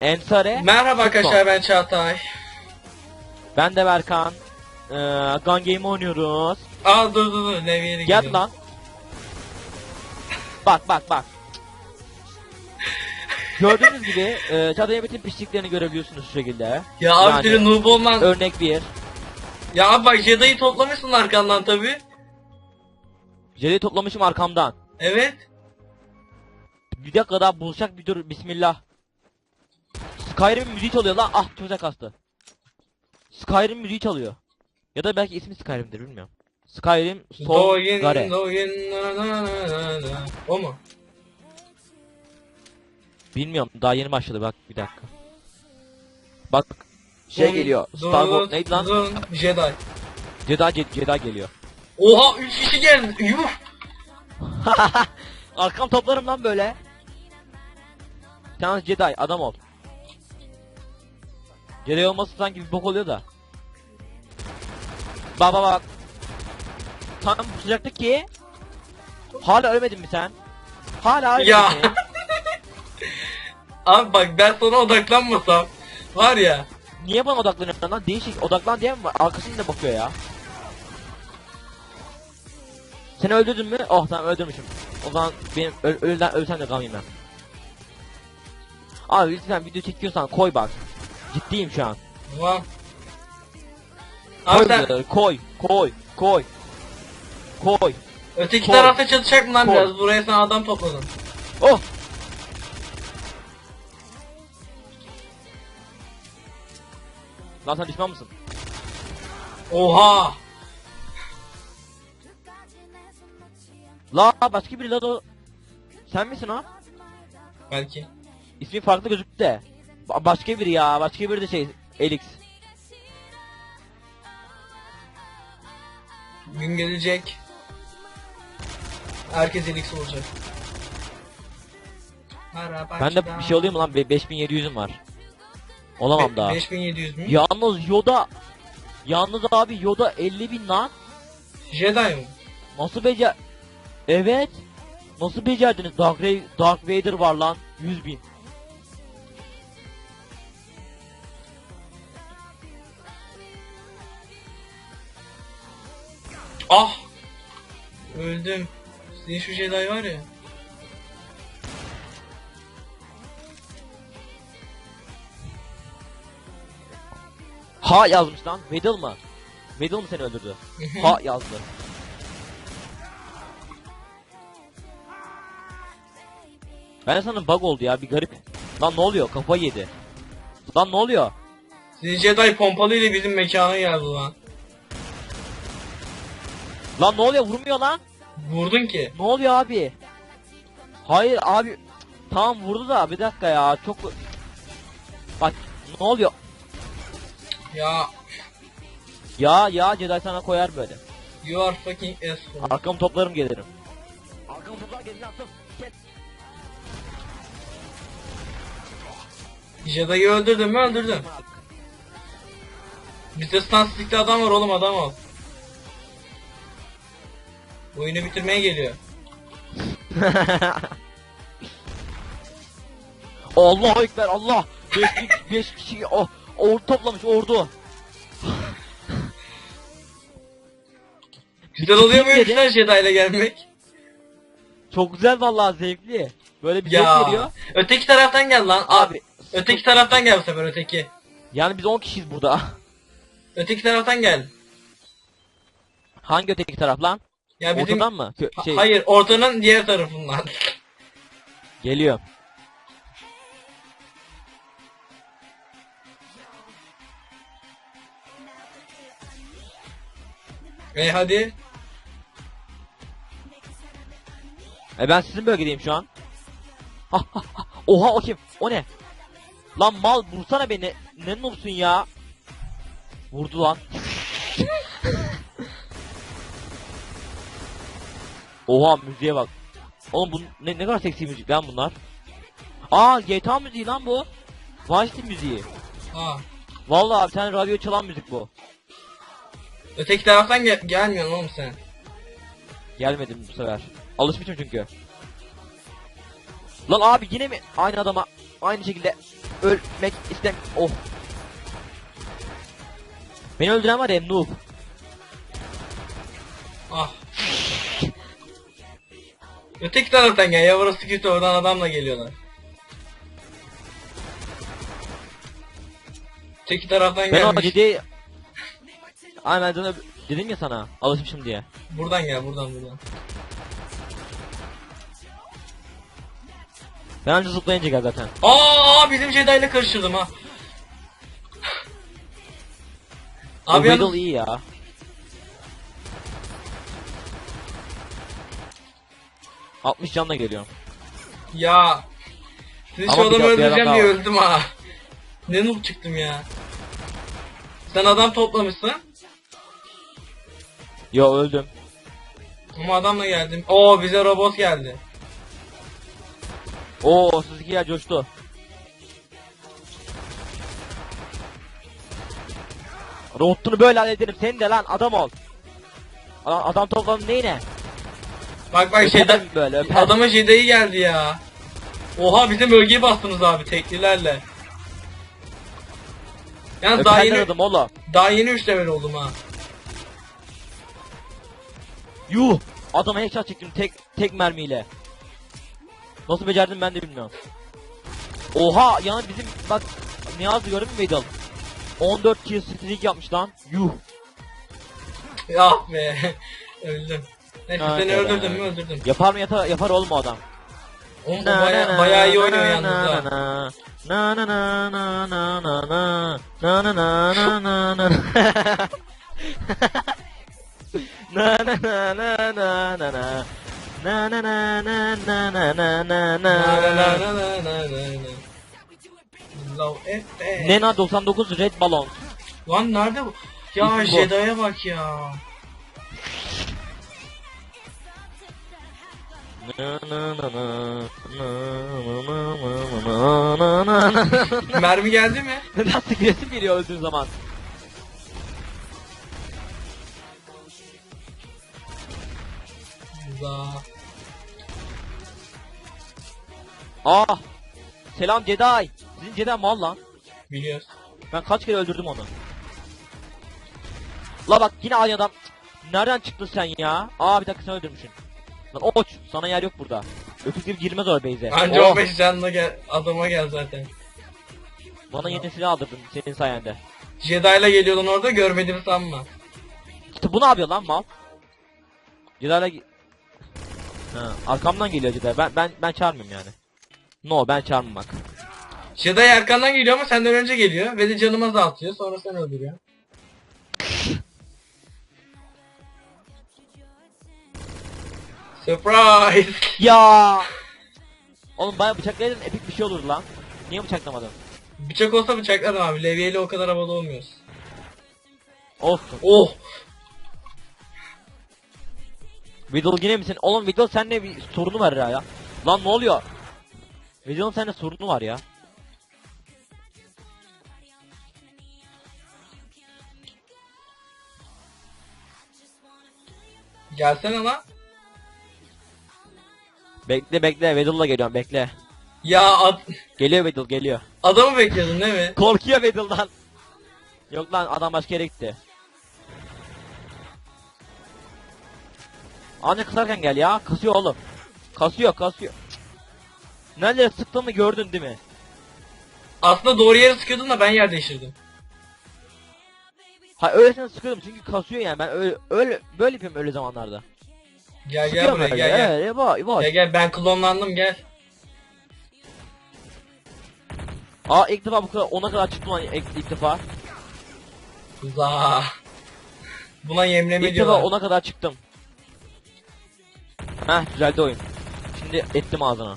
Ensare. Merhaba arkadaşlar ben Çağatay. Ben de Berkan. Ee, Gun Game oynuyoruz. Aa dur dur dur Levi'ye Gel gidiyorum. lan. Bak bak bak. Gördüğünüz gibi e, Çağatay'ın bütün pisliklerini görebiliyorsunuz şu şekilde. Ya abi Yani- noob olman. Örnek bir. Ya abi bak Jedi'yi toplamışsın arkandan tabi. Jedi toplamışım arkamdan. Evet. Bir dakika daha bulacak bir dur bismillah. Skyrim müziği çalıyor lan. Ah tüze kastı. Skyrim müziği çalıyor. Ya da belki ismi Skyrim'dir bilmiyorum. Skyrim Sol Doyun Gare. doyun na na na na na. O mu? Bilmiyorum daha yeni başladı bak bir dakika. Bak şey Dun, geliyor. Star Wars neydi lan? dun, Jedi. Jedi, Jedi, Jedi geliyor. Oha 3 kişi geldi. Yuh. Arkam toplarım lan böyle. Sen Jedi adam ol. Jedi olması sanki bir bok oluyor da. Bak bak bak. Tam pusacaktık ki. Hala ölmedin mi sen? Hala ölmedin Ya. mi? Abi bak ben sana odaklanmasam var ya. Niye bana odaklanıyorsun lan? Değişik. Odaklan diye mi var? Arkasını da bakıyor ya. Seni öldürdün mü? Oh tamam öldürmüşüm. O zaman benim öl ölden ölsem de gam yemem. Abi lütfen video çekiyorsan koy bak. Ciddiyim şu an. Tamam. Koy Abi videoları, koy, koy, koy. Koy. öteki Koy. tarafta çatışacak mı lan Koy. biraz? Buraya sen adam topladın. Oh! Lan sen düşman mısın? Oha. La başka biri la da. Sen misin o? Belki. İsmi farklı gözüktü de. Ba- başka biri ya, başka biri de şey, Elix. Gün gelecek. Herkes elix olacak. Merhaba. Bende bir şey oluyor mu lan? Be 5700'üm var. Olamam daha. 5700 mü? Yalnız Yoda Yalnız abi Yoda 50 bin lan. Jedi mi? Nasıl becer... Evet. Nasıl becerdiniz? Dark, Dark Vader var lan. 100 bin. Ah! Öldüm. Senin şu Jedi var ya. Ha yazmış lan. Vader mı? Vader mı seni öldürdü? ha yazdı. Ben sana bug oldu ya bir garip. Lan ne oluyor? Kafayı yedi. Lan ne oluyor? Senin Jedi pompalıyla bizim mekana geldi lan. Lan ne oluyor? Vurmuyor lan. Vurdun ki. Ne oluyor abi? Hayır abi. Tamam vurdu da bir dakika ya. Çok... Bak ne oluyor? Ya Ya ya Jedi sana koyar böyle. you are fucking asshole. Arkamı toplarım gelirim. Arkamı toplar gelirim attım. Jedi'yi öldürdün mü öldürdün. Bizde stanslikli adam var oğlum adam ol. Oyunu bitirmeye geliyor. Allahu ekber Allah. 5 5 kişi o ordu toplamış ordu. Güzel oluyor mu öyle Jedi ile gelmek? Çok güzel vallahi zevkli. Böyle bir zevk Ya. veriyor. Öteki taraftan gel lan. Abi. Abi Öteki taraftan gel bu sefer öteki. yani biz 10 kişiyiz burada. Öteki taraftan gel. Hangi öteki taraf lan? Ya bizim... Ortadan mı? Kö- şey Hayır ortanın diğer tarafından. geliyor. e hadi. E ben sizin bölgedeyim şu an. Ha, ha, ha. Oha o kim? O ne? Lan mal vursana beni. Ne nursun ya? Vurdu lan. Oha müziğe bak. Oğlum bu ne, ne kadar seksi müzik lan bunlar. Aa GTA müziği lan bu. Vice müziği. Ha. Vallahi abi sen radyo çalan müzik bu. Öteki taraftan gel gelmiyorsun oğlum sen. Gelmedim bu sefer. Alışmışım çünkü. Lan abi yine mi aynı adama aynı şekilde ölmek istem... Oh. Beni öldüren var ya noob. Ah. Öteki taraftan gel ya burası kötü oradan adamla geliyorlar. Öteki taraftan Ben o gelmiş. ciddi... Ay ben sana dedim ya sana alışmışım diye. Buradan gel buradan buradan. Ben önce zıplayınca gel zaten. Aa bizim Jedi ile karıştırdım ha. Abi Abi yalnız, Riddle iyi ya. ...60 canla geliyor. ya. Ama şu bir adamı dakika, bir öldüreceğim adam diye daha var. öldüm ha. Ne noob çıktım ya. Sen adam toplamışsın. Yo öldüm. Ama adamla geldim. Oo bize robot geldi. Oo sizinki yer coştu. Robotunu böyle hallederim. Sen de lan adam ol. Adam, adam toplanın neyine? Bak bak Jedi. Öperim böyle öper. Adama Jedi'yi geldi ya. Oha bizim bölgeyi bastınız abi teklilerle. Yalnız daha yeni, adam oğlum. daha yeni 3 level oldum ha. Yuh. Adama headshot çektim tek tek mermiyle. Nasıl becerdim ben de bilmiyorum. Oha yani bizim bak ne yazdı gördün mü Veydal? 14 kill streak yapmış lan. Yuh. Ya be. Öldüm. Neyse Ha, seni evet. öldürdüm mü öldürdüm. Yapar mı yata, yapar oğlum o adam. Oğlum o baya, bayağı iyi oynuyor yalnız ha. Na na na na na na na na na na na na na Na na na na na na na Na na na na na na na na Na, na, na, na na, na, na. Love Efe. Nena 99 Red Balloon Lan nerede bu? Ya İsmi bu. Jedi'ye bak ya. Mermi geldi mi? Neden sıkıyorsun geliyor öldüğün zaman? Za. Ah! Selam Jedi! Sizin Jedi mal lan. Biliyoruz. Ben kaç kere öldürdüm onu. La bak yine aynı adam. Nereden çıktın sen ya? Aa bir dakika sen öldürmüşsün. Lan oç sana yer yok burada. Öküz gibi girmez o base'e. Anca Oh, 15 canlı gel, adama gel zaten. Bana yeni silah aldırdın senin sayende. Jedi'la geliyordun orada görmediğimi sanma. İşte bu ne yapıyor lan mal? Gi- Ha, arkamdan geliyor Jedi. Ben ben ben çağırmıyorum yani. No ben çağırmam bak. Jedi arkandan geliyor ama senden önce geliyor ve de canımı azaltıyor sonra sen öldürüyor. Surprise! Ya! Oğlum bana bıçaklaydın epik bir şey olurdu lan. Niye bıçaklamadın? Bıçak olsa bıçaklarım abi. Levyeyle o kadar havalı olmuyoruz. Olsun. Oh! Vidal yine misin? Oğlum Vidal seninle bir sorunu var ya. Lan ne oluyor? Vidal'ın seninle sorunu var ya. Gelsene lan. Bekle bekle Vidal'la geliyorum bekle. Ya ad Geliyor Vidal geliyor. adamı bekliyordun değil mi? Korkuyor Vidal'dan. Yok lan adam başka yere gitti. Ancak kısarken gel ya. Kasıyor oğlum. Kasıyor kasıyor. Cık. Nerede sıktığımı gördün değil mi? Aslında doğru yere sıkıyordun da ben yer değiştirdim. Ha öylesine sıkıyorum çünkü kasıyor yani ben öyle, öyle böyle yapıyorum öyle zamanlarda. Gel gel Sıkıyorum buraya gel gel. Evet, yavaş yavaş. Gel gel ben klonlandım gel. Aa ilk defa bu kadar ona kadar çıktım lan ilk, ilk defa. Za. Buna yemleme İlk diyorlar. defa ona kadar çıktım. Heh düzeldi oyun. Şimdi ettim ağzına.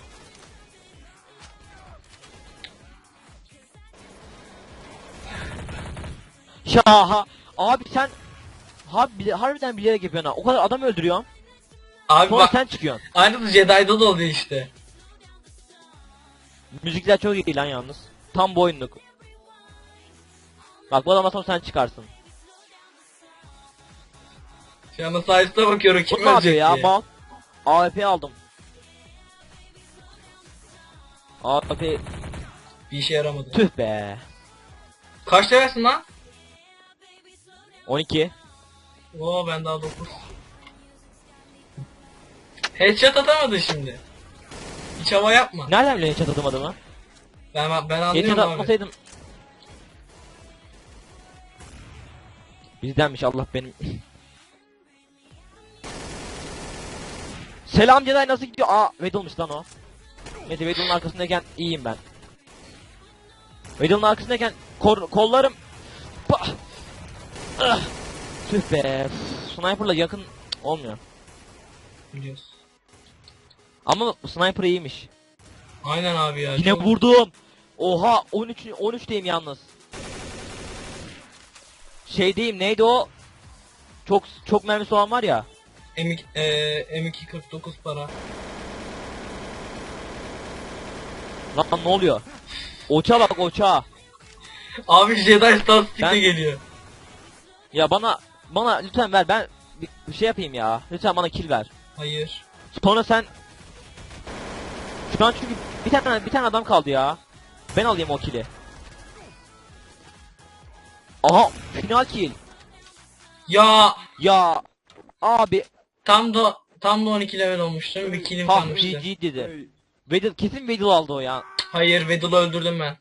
Ya ha, abi sen Abi bile, harbiden bilerek yapıyorsun ha. O kadar adam öldürüyorsun. Abi Sonra bak sen çıkıyorsun. aynısı Jedi'da da oluyor işte. Müzikler çok iyi lan yalnız. Tam bu oyunluk. Bak bu adamdan sonra sen çıkarsın. Şu anda sayesinde bakıyorum Bu kim ne yapıyor ölecek ya diye. mal? AWP aldım. Abi Bir işe yaramadı. tüh be. Kaç levelsin lan? 12. Oo ben daha 9. Headshot atamadın şimdi. Hiç hava yapma. Nereden biliyorsun hiç atamadım adamı? Ben ben Headshot anlıyorum abi. atmasaydım. Bizdenmiş Allah benim. Selam Jedi nasıl gidiyor? Aa Veddle'mış lan o. Neyse Veddle'ın arkasındayken iyiyim ben. Veddle'ın arkasındayken kor kollarım... Bah! Ah! Tüh be. Sniper'la yakın olmuyor. Biliyorsun. Ama sniper iyiymiş. Aynen abi ya. Yine çok- vurdum. Oha 13 13'teyim yalnız. Şeydeyim neydi o? Çok çok mermisi olan var ya. M2, e, M249 para. Lan ne oluyor? Oça bak oça. Abi Jedi Statistik'te Ben- geliyor. Ya bana bana lütfen ver ben bir, bir şey yapayım ya. Lütfen bana kill ver. Hayır. Sonra sen Şu an çünkü bir tane bir tane adam kaldı ya. Ben alayım o kill'i. Aha final kill. Ya Ya abi tam da tam da 12 level olmuştum. Bir killim ha kalmıştı. GG dedi. Veddle kesin Veddle aldı o ya. Hayır Veddle'ı öldürdüm ben.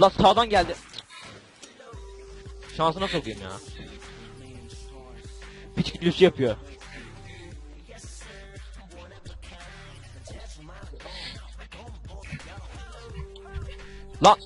La sağdan geldi. Şansına sokayım ya. Piç gülüşü yapıyor. Lan